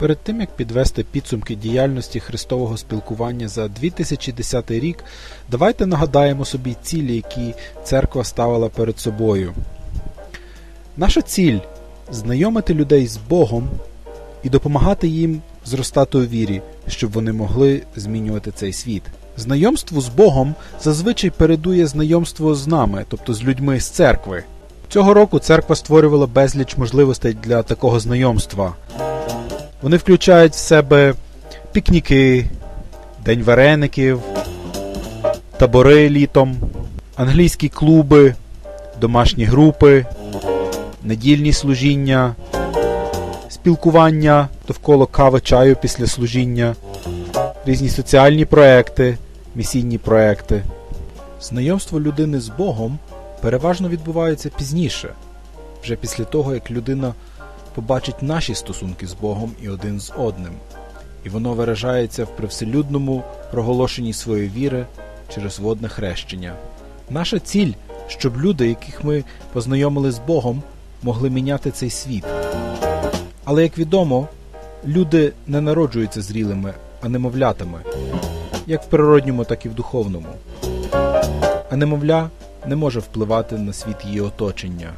Перед тим як підвести підсумки діяльності Христового спілкування за 2010 рік, давайте нагадаємо собі цілі, які церква ставила перед собою. Наша ціль знайомити людей з Богом і допомагати їм зростати у вірі, щоб вони могли змінювати цей світ. Знайомству з Богом зазвичай передує знайомство з нами, тобто з людьми з церкви. Цього року церква створювала безліч можливостей для такого знайомства. Вони включають в себе пікніки, день вареників, табори літом, англійські клуби, домашні групи, недільні служіння, спілкування довкола кави чаю після служіння, різні соціальні проекти, місійні проекти. Знайомство людини з Богом переважно відбувається пізніше, вже після того, як людина побачить наші стосунки з Богом і один з одним, і воно виражається в привселюдному проголошенні своєї віри через водне хрещення. Наша ціль, щоб люди, яких ми познайомили з Богом, могли міняти цей світ. Але, як відомо, люди не народжуються зрілими, а немовлятами, як в природньому, так і в духовному. А немовля не може впливати на світ її оточення.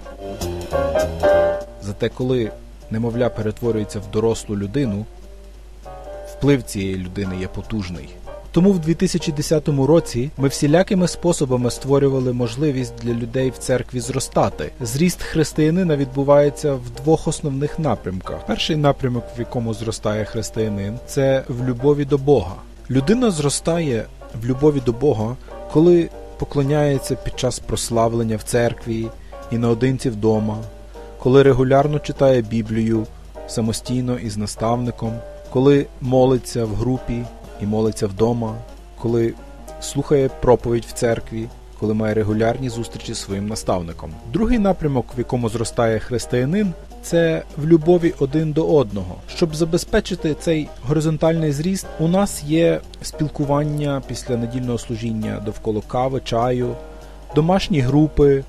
Зате коли немовля перетворюється в дорослу людину, вплив цієї людини є потужний. Тому в 2010 році ми всілякими способами створювали можливість для людей в церкві зростати. Зріст християнина відбувається в двох основних напрямках. Перший напрямок, в якому зростає християнин, це в любові до Бога. Людина зростає в любові до Бога, коли поклоняється під час прославлення в церкві і наодинці вдома, коли регулярно читає Біблію самостійно із наставником, коли молиться в групі і молиться вдома, коли слухає проповідь в церкві, коли має регулярні зустрічі з своїм наставником. Другий напрямок, в якому зростає християнин, це в любові один до одного. Щоб забезпечити цей горизонтальний зріст, у нас є спілкування після недільного служіння довкола кави, чаю, домашні групи,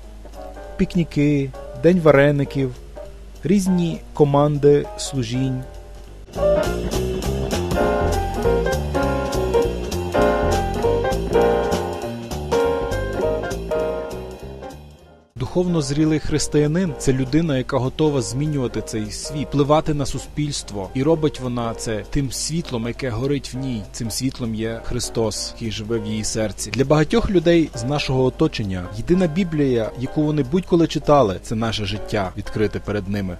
пікніки, день вареників, різні команди служінь. Духовно зрілий християнин це людина, яка готова змінювати цей світ, впливати на суспільство, і робить вона це тим світлом, яке горить в ній. Цим світлом є Христос, який живе в її серці. Для багатьох людей з нашого оточення єдина Біблія, яку вони будь-коли читали, це наше життя відкрите перед ними.